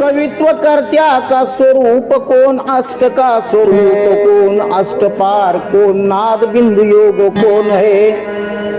कवित्व करत्या का स्वरूप कोण अष्टका स्वरूप कोण अष्टपार कोण नाद बिंदु योग कोण है?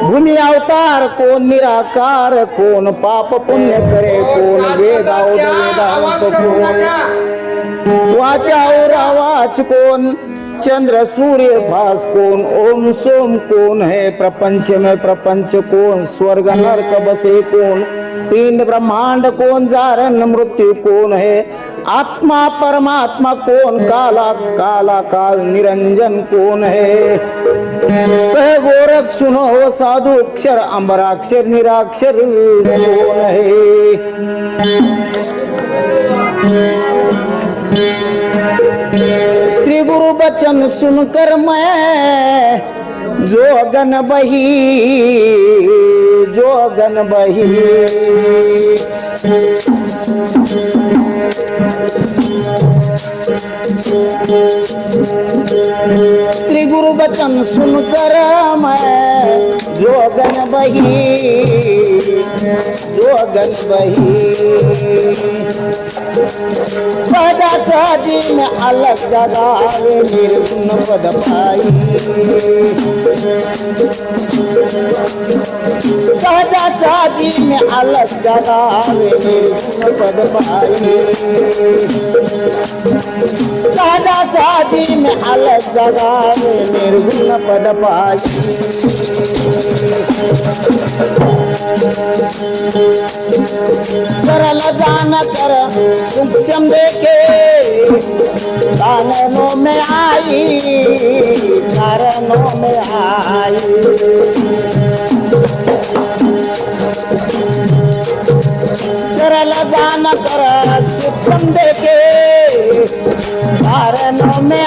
भूमि अवतार कोण निराकार कोण पाप पुण्य करे कोण वेदावद वेदांत कोण वाचा और आवाज़ कौन? चंद्र सूर्य भास कौन? ओम सोम कौन है प्रपंच में प्रपंच कौन? स्वर्ग नरक बसे कौन? पिंड ब्रह्मांड कौन जारन मृत्यु कौन है? आत्मा परमात्मा कौन? काला काला काल निरंजन कौन है? कह गोरख सुनो साधु अक्षर अमराक्षर निराक्षर कौन है? श्री गुरु बचन सुनकर मैं जो अगन बही। जो अगन बही। श्री गुरु बचन सुनकर मैं जो गन बही। जो अगन बही सदा साजी में अलग जगावे निर्गुण पद पाई सदा साजी में अलग जगावे निर्गुण पद पाई सदा साजी में अलग जगावे निर्गुण पद पाई सरल जान कर सूक्ष्म देखे। कानों में आई कारणों में आई। सरल जान कर सूक्ष्म देखे। कारणों में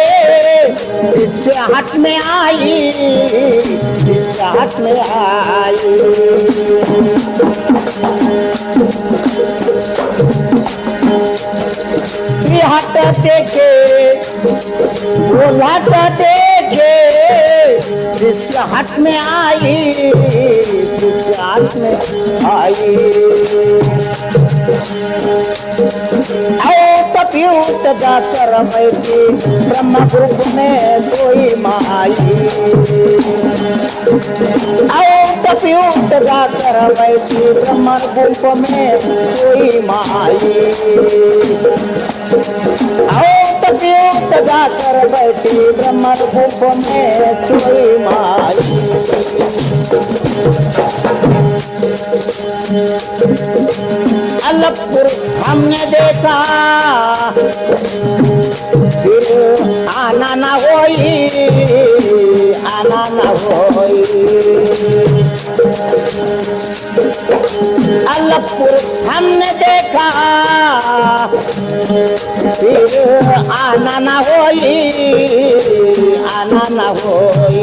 शिष्य हाथ में आई शिष्य हाथ में आई। देखे बोला तो देखे शिष्य हाथ में आई शिष्य हाथ में आई। बैठी ब्रह्म ग्रुप में सोई माई बैठी ब्रह्म में सोई माई ब्रह्म में सोई माई अलगपुर हमने देखा आना ना होई, आना ना होई। अलगपुर हमने देखा आना ना होई आना ना होई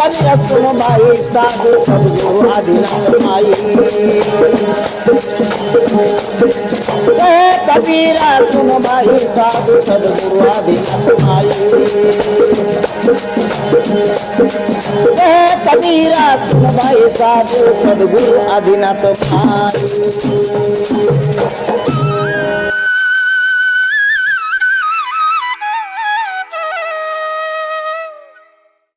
कन्या सुन भाई साधु सदगुरु आदिनाथ माई। कबीरा सुन भाई साधु सदगुरु आदि माई कबीरा सुन भाई साधु सदगुरु आदिनाथ माई